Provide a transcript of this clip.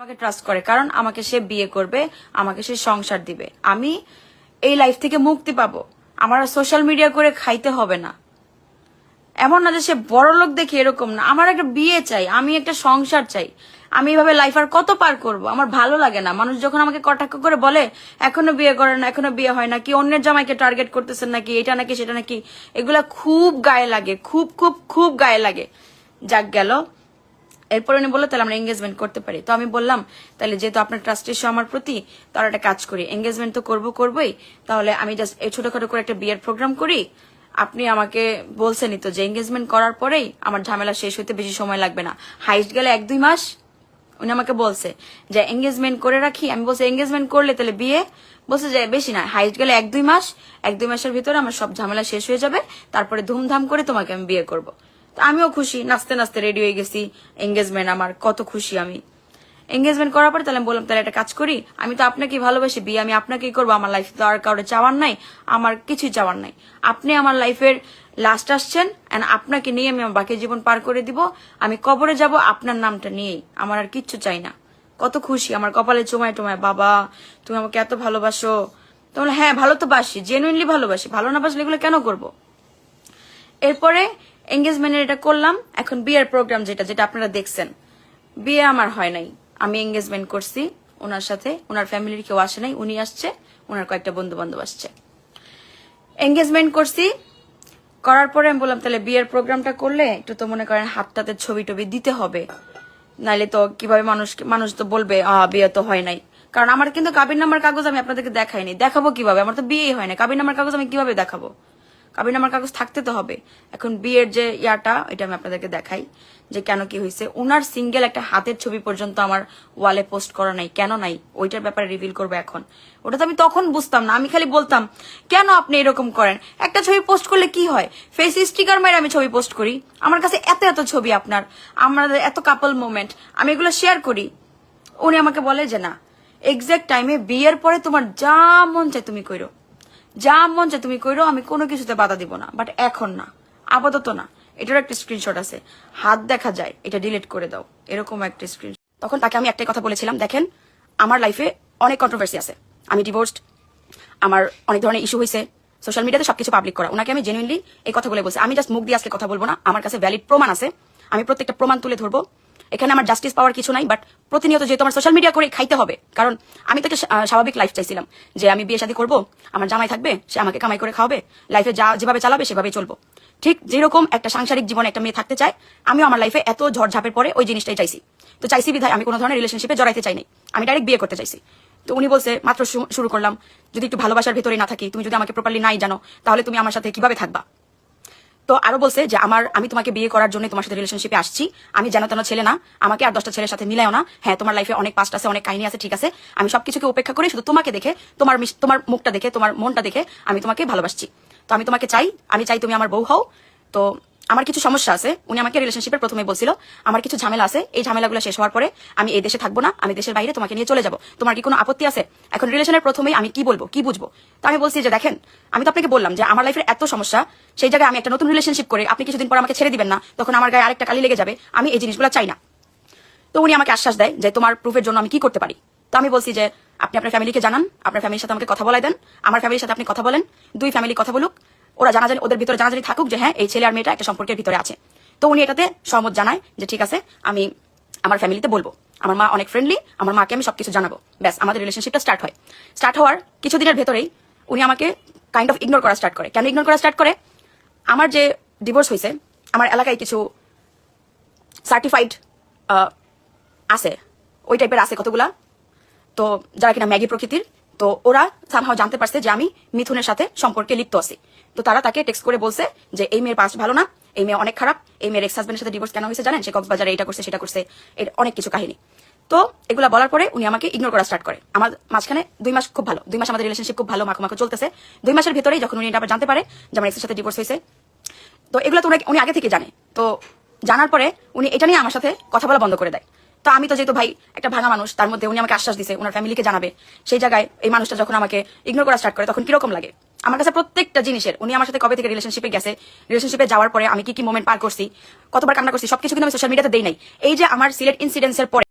আমাকে ট্রাস্ট করে, কারণ আমাকে সে বিয়ে করবে, আমাকে সে সংসার দিবে। আমি এই লাইফ থেকে মুক্তি পাবো। আমার সোশ্যাল মিডিয়া করে খাইতে হবে না। এমন না যে সে বড় লোক দেখে এরকম না। আমার একটা বিয়ে চাই, আমি একটা সংসার চাই। আমি এইভাবে লাইফ আর কত পার করব? আমার ভালো লাগে না। মানুষ যখন আমাকে কটাক্ষ করে বলে, এখনও বিয়ে করে না, এখনও বিয়ে হয় না, কি অন্যের জামাইকে টার্গেট করতেছেন নাকি? এটা নাকি, সেটা নাকি? এগুলা খুব গায়ে লাগে, খুব খুব খুব গায়ে লাগে। যাক গেল। এরপর উনি বলল, তাহলে আমরা এঙ্গেজমেন্ট করতে পারি। তো আমি বললাম, তাহলে যেহেতু আপনার ট্রাস্ট ইস্যু আমার প্রতি, তাহলে একটা কাজ করি। এঙ্গেজমেন্ট তো করব, করবোই। তাহলে আমি জাস্ট এই ছোটখাটো করে একটা বিয়ের প্রোগ্রাম করি। আপনি আমাকে বলছেনই তো যে এঙ্গেজমেন্ট করার পরেই আমার ঝামেলা শেষ হতে বেশি সময় লাগবে না। হাইস্ট গেলে এক, দুই মাস উনি আমাকে বলছে যে এঙ্গেজমেন্ট করে রাখি। আমি বলছি এঙ্গেজমেন্ট করলে তাহলে বিয়ে? বলছে যে, বেশি না। হাইস্ট গেলে এক, দুই মাস। এক, দুই মাসের ভিতরে আমার সব ঝামেলা শেষ হয়ে যাবে। তারপরে ধুমধাম করে তোমাকে আমি বিয়ে করব। আমিও খুশি নাচতে নাচতে রেডি হয়ে গেছি। এঙ্গেজমেন্ট আমার কত খুশি আমি। এঙ্গেজমেন্ট করার পরে তাহলে বললাম তাহলে একটা কাজ করি আমি তো আপনাকে ভালোবাসি বিয়ে আমি আপনাকেই করব। আমার লাইফে তো আর কারোর চাওয়ার নাই আমার কিছুই চাওয়ার নাই। আপনি আমার লাইফের লাস্ট আসছেন এন্ড আপনাকে নিয়ে আমি আমার বাকি জীবন পার করে দিব। আমি কবরে যাব আপনার নামটা নিয়েই। আমার আর কিচ্ছু চাই না। কত খুশি আমার কপালে চুমায় টুমায় বাবা তুমি আমাকে এত ভালোবাসো। তো বললাম, হ্যাঁ ভালো তো বাসি জেনুইনলি ভালোবাসি। ভালো না বাসলে এগুলো কেন করব? এরপরে এঙ্গেজমেন্টের এটা করলাম, এখন বিয়ের প্রোগ্রাম যেটা যেটা আপনারা দেখছেন। বিয়ে আমার হয় নাই। আমি এঙ্গেজমেন্ট করছি ওনার সাথে, ওনার ফ্যামিলির কেউ আসে নাই, উনি আসছে, ওনার কয়েকটা বন্ধু বান্ধব আসছে। এঙ্গেজমেন্ট করছি, করার পরে আমি বললাম, তাহলে বিয়ের প্রোগ্রামটা করলে একটু তো মনে করেন হাতটাতে ছবি টবি দিতে হবে। নাইলে তো কীভাবে মানুষ মানুষ তো বলবে বিয়ে তো হয় নাই। কারণ আমার কিন্তু কাবির নাম্বার কাগজ আমি আপনাদেরকে দেখাইনি। দেখাবো কীভাবে? আমার তো বিয়েই হয় না কাবির নাম্বার কাগজ আমি কীভাবে দেখাবো? কাবির আমার কাগজ থাকতে তো হবে। এখন বিয়ের যে ইয়াটা, এটা আমি আপনাদেরকে দেখাই যে কেন কি হয়েছে। ওনার সিঙ্গেল একটা হাতের ছবি পর্যন্ত আমার ওয়ালে পোস্ট করা নাই। কেন নাই? ওইটার ব্যাপারে রিভিল করব এখন। ওটা তো আমি তখন বুঝতাম না, আমি খালি বলতাম, কেন আপনি এরকম করেন? একটা ছবি পোস্ট করলে কি হয়? ফেস স্টিকার মেরে আমি ছবি পোস্ট করি। আমার কাছে এত এত ছবি আপনার। আমাদের এত কাপল মোমেন্ট আমি এগুলো শেয়ার করি। উনি আমাকে বলে যে, না এক্সাক্ট টাইমে বিয়ের পরে তোমার যা মন চায় তুমি কইরো। যা মন চায় তুমি কইরো, আমি কোনো কিছুতে বাধা দিব না। বাট এখন না। আপাতত না। এটার একটা স্ক্রিনশট আছে। হাত দেখা যায়। এটা ডিলিট করে দাও। এরকম একটা স্ক্রিন তখন তাকে আমি একটাই কথা বলেছিলাম, দেখেন, আমার লাইফে অনেক কন্ট্রোভার্সি আছে। আমি ডিভোর্সড আমার অনেক ধরনের ইস্যু হয়েছে সোশ্যাল মিডিয়াতে সবকিছু পাবলিক করা। ওনাকে আমি জেনুইনলি এই কথাগুলো বলছি। আমি জাস্ট মুখ দিয়ে আজকে কথা বলব না। আমার কাছে ভ্যালিড প্রমাণ আছে। আমি প্রত্যেকটা প্রমাণ তুলে ধরবো। এখানে আমার জাস্টিস পাওয়ার কিছু নাই বাট প্রতিনিয়ত যেহেতু আমার সোশ্যাল মিডিয়া করে খাইতে হবে, কারণ আমি তো একটা স্বাভাবিক লাইফ চাইছিলাম, যে আমি বিয়ে শাদী করব, আমার জামাই থাকবে, সে আমাকে কামাই করে খাওয়াবে লাইফে যা যেভাবে চালাবে সেভাবে চলবো। ঠিক যেরকম একটা সাংসারিক জীবনে একটা মেয়ে থাকতে চায়, আমিও আমার লাইফে এত ঝড়ঝাপের পরে ওই জিনিসটাই চাইছি। তো চাইছি বিধায় আমি কোনো ধরনের রিলেশনশিপে জড়াইতে চাই নাই, আমি ডাইরেক্ট বিয়ে করতে চাইছি। তো উনি বলছে, মাত্র শুরু করলাম, যদি একটু ভালোবাসার ভিতরে না থাকি, তুমি যদি আমাকে প্রপারলি নাই জানো, তাহলে তুমি আমার সাথে কীভাবে থাকবা? তো আরও বলছে যে আমার, আমি তোমাকে বিয়ে করার জন্য তোমার সাথে রিলেশনশিপে আসছি। আমি যেন তেন ছেলে না, আমাকে আর দশটা ছেলের সাথে মিলাও না। হ্যাঁ তোমার লাইফে অনেক পাস্ট আছে, অনেক কাহিনী আছে, ঠিক আছে। আমি সবকিছুকে উপেক্ষা করে শুধু তোমাকে দেখে, তোমার তোমার মুখটা দেখে, তোমার মনটা দেখে আমি তোমাকে ভালোবাসছি। তো আমি তোমাকে চাই, আমি চাই তুমি আমার বউ হও। তো আমার কিছু সমস্যা আছে। উনি আমাকে রিলেশনশিপের প্রথমে বলছিল, আমার কিছু ঝামেলা আছে। এই ঝামেলাগুলো শেষ হওয়ার পরে আমি এই দেশে থাকব না, আমি দেশের বাইরে তোমাকে নিয়ে চলে যাব। তোমার কি কোনো আপত্তি আছে? এখন রিলেশনের প্রথমেই আমি কি বলব, কি বুঝব? তো আমি বলছি যে, দেখেন, আমি তো আপনাকে বললাম যে, আমার লাইফের এত সমস্যা, সেই জায়গায় আমি একটা নতুন রিলেশনশিপ করে, আপনি কিছুদিন পর আমাকে ছেড়ে দিবেন না, তখন আমার গায়ে আরেকটা কালি লেগে যাবে, আমি এই জিনিসগুলো চাই না। তো উনি আমাকে আশ্বাস দেয় যে, তোমার প্রুফের জন্য আমি কি করতে পারি? তো আমি বলছি যে, আপনি আপনার ফ্যামিলিকে জানান, আপনার ফ্যামিলির সাথে আমাকে কথা বলাই দেন, আমার ফ্যামিলির সাথে আপনি কথা বলেন, দুই ফ্যামিলি কথা বলুক ওরা জানা জানি ওদের ভিতরে জানাজানি থাকুক যে হ্যাঁ এই ছেলে আর মেয়েটা একটা সম্পর্কের ভিতরে আছে। তো উনি এটাতে সহমত জানায় যে, ঠিক আছে, আমি আমার ফ্যামিলিতে বলব। আমার মা অনেক ফ্রেন্ডলি আমার মাকে আমি সবকিছু জানাব। ব্যাস, আমাদের রিলেশনশিপটা স্টার্ট হয়। স্টার্ট হওয়ার কিছুদিনের ভেতরেই উনি আমাকে কাইন্ড অফ ইগনোর করা স্টার্ট করে। কেন ইগনোর করা স্টার্ট করে? আমার যে ডিভোর্স হয়েছে, আমার এলাকায় কিছু সার্টিফাইড আছে। ওই টাইপের আছে কতগুলা? তো যারা কিনা ম্যাগি প্রকৃতির তো ওরা সামহাও জানতে পারছে যে আমি মিথুনের সাথে সম্পর্কে লিপ্ত আছি। তো তারা তাকে টেক্সট করে বলছে যে, এই মেয়ের পাস্ট ভালো না, এই মেয়ে অনেক খারাপ, এই মেয়ের এক্স হাজবেন্ডের সাথে ডিভোর্স কেন হয়েছে জানেন? সে কক্সবাজারে এটা করছে, সেটা করছে। এর অনেক কিছু কাহিনী। তো এগুলা বলার পরে উনি আমাকে ইগনোর করা স্টার্ট করে। আমার মাঝখানে দুই মাস খুব ভালো, দুই মাস আমাদের রিলেশনশিপ খুব ভালো, মাখো মাখো চলতেছে। দুই মাসের ভিতরেই যখন উনি এটা জানতে পারে যে আমার এক্সের সাথে ডিভোর্স হয়েছে, তো এগুলো তো উনি আগে থেকে জানে। তো জানার পরে উনি এটা নিয়ে আমার সাথে কথা বলা বন্ধ করে দেয়। তো আমি তো যেহেতু ভাই একটা ভাঙা মানুষ, তার মধ্যে উনি আমাকে আশ্বাস দিছে ওনার ফ্যামিলিকে জানাবে। সেই জায়গায় এই মানুষটা যখন আমাকে ইগনোর করা স্টার্ট করে, তখন কীরকম লাগে? আমার কাছে প্রত্যেকটা জিনিসের, উনি আমার সাথে কবে থেকে রিলেশনশিপে গেছে রিলেশনশিপে যাওয়ার পরে আমি কি কি মোমেন্ট পার করছি, কতবার কান্না করছি, সবকিছু কিন্তু আমি সোশ্যাল মিডিয়াতে দেই নাই। এই যে আমার সিলেট ইনসিডেন্সের পরে